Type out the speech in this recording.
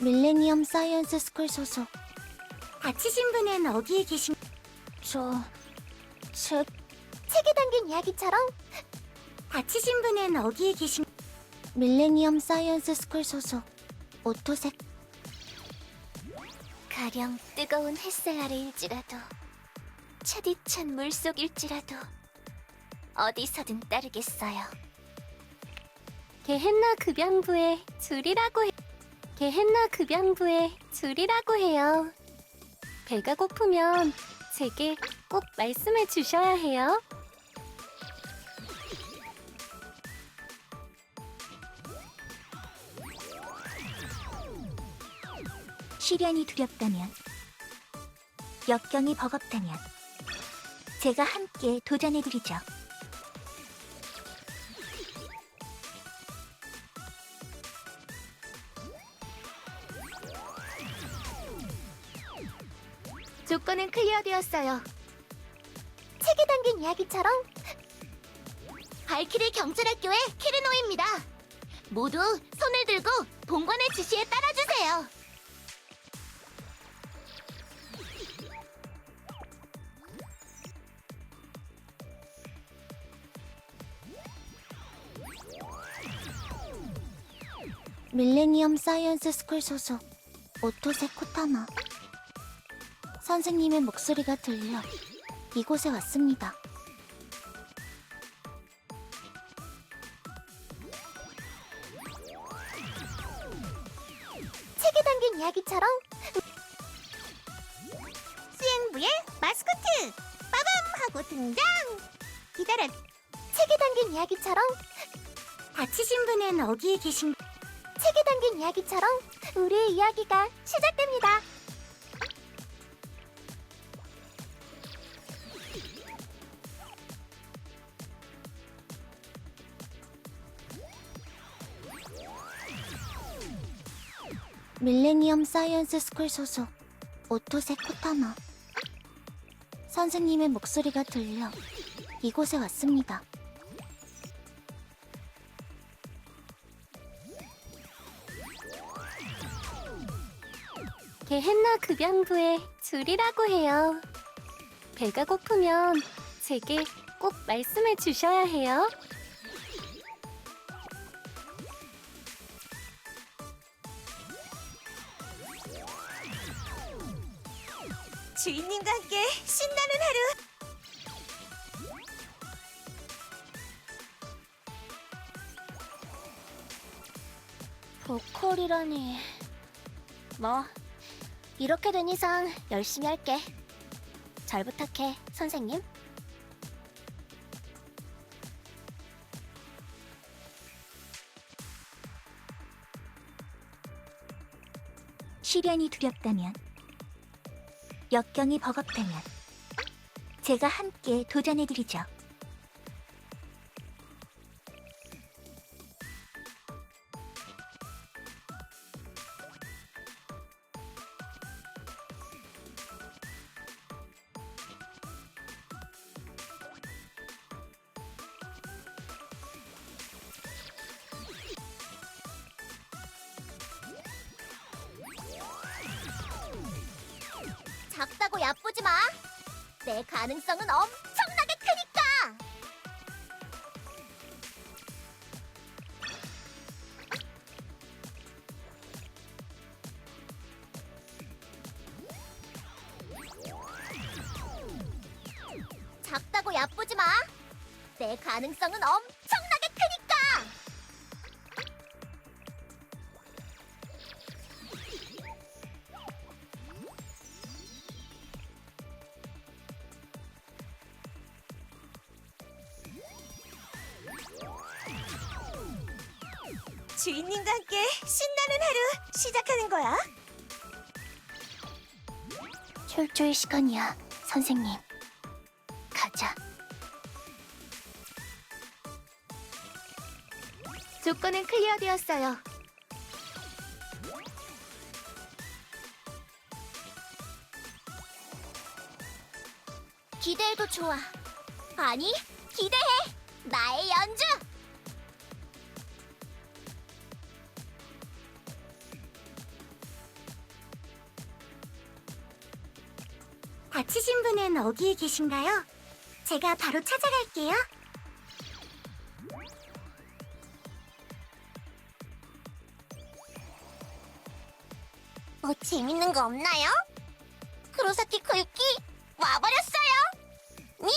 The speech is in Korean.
밀레니엄 사이언스 스쿨 소속. 다치신 분은 어디에 계신? 저, 제, 책에 담긴 이야기처럼? 다치신 분은 어디에 계신? 밀레니엄 사이언스 스쿨 소속. 오토색. 가령 뜨거운 햇살 아래일지라도 차디찬 물속일지라도 어디서든 따르겠어요. 게헨나 급양부의 줄이라고 해. 게헨나 급양부의 줄이라고 해요. 배가 고프면 제게 꼭 말씀해 주셔야 해요. 시련이 두렵다면, 역경이 버겁다면, 제가 함께 도전해드리죠. 조건은 클리어되었어요. 책에 담긴 이야기처럼? 발키리 경찰학교의 키르노입니다. 모두 손을 들고 본관의 지시에 따라주세요. 밀레니엄 사이언스 스쿨 소속. 오토색 코타마. 선생님의 목소리가 들려 이곳에 왔습니다. 책에 담긴 이야기처럼? 수행부의 마스코트! 빠밤! 하고 등장! 기다려. 책에 담긴 이야기처럼? 다치신 분은 어디에 계신? 책에 담긴 이야기처럼 우리의 이야기가 시작됩니다. 밀레니엄 사이언스 스쿨 소속. 오토색 코타마. 선생님의 목소리가 들려 이곳에 왔습니다. 게헨나 급양부의 줄이라고 해요. 배가 고프면 제게 꼭 말씀해 주셔야 해요. 주인님과 함께 신나는 하루! 보컬이라니. 뭐, 이렇게 된 이상 열심히 할게. 잘 부탁해, 선생님. 시련이 두렵다면, 역경이 버겁다면, 제가 함께 도전해드리죠. 작다고 야쁘지 마. 내 가능성은 엄청나게 크니까. 작다고 야쁘지 마. 내 가능성은 엄 주인님과 함께 신나는 하루 시작하는 거야. 철조의 시간이야, 선생님. 가자. 조건은 클리어되었어요. 기대해도 좋아. 아니, 기대해. 나의 연주. 다치신 분은 어디에 계신가요? 제가 바로 찾아갈게요. 뭐 재밌는 거 없나요? 크로사키 코유키 와버렸어요. 니?